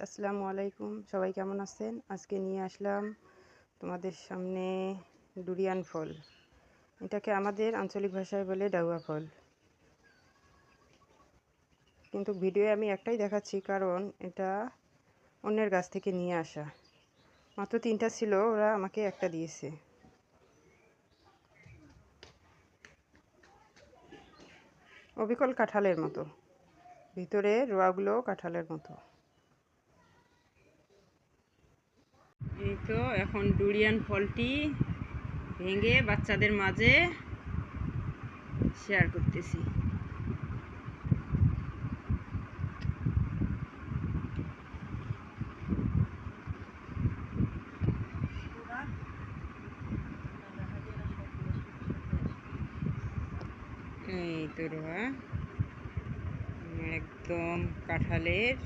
আসসালামু আলাইকুম। সবাই কেমন আছেন? আজকে নিয়ে আসলাম তোমাদের সামনে ডুরিয়ান ফল। এটাকে আমাদের আঞ্চলিক ভাষায় বলে ডাউয়া ফল। কিন্তু ভিডিও আমি একটাই দেখাচ্ছি, কারণ এটা অন্যের গাছ থেকে নিয়ে আসা। মাত্র তিনটা ছিল, ওরা আমাকে একটা দিয়েছে। অবিকল কাঁঠালের মতো। ভিতরে রোয়াগুলো কাঁঠালের মতো। এই তো এখন ডুরিয়ান ফলটি ভেঙে বাচ্চাদের মাঝে শেয়ার করতেছি। এই তো রোয়া একদম কাঁঠালের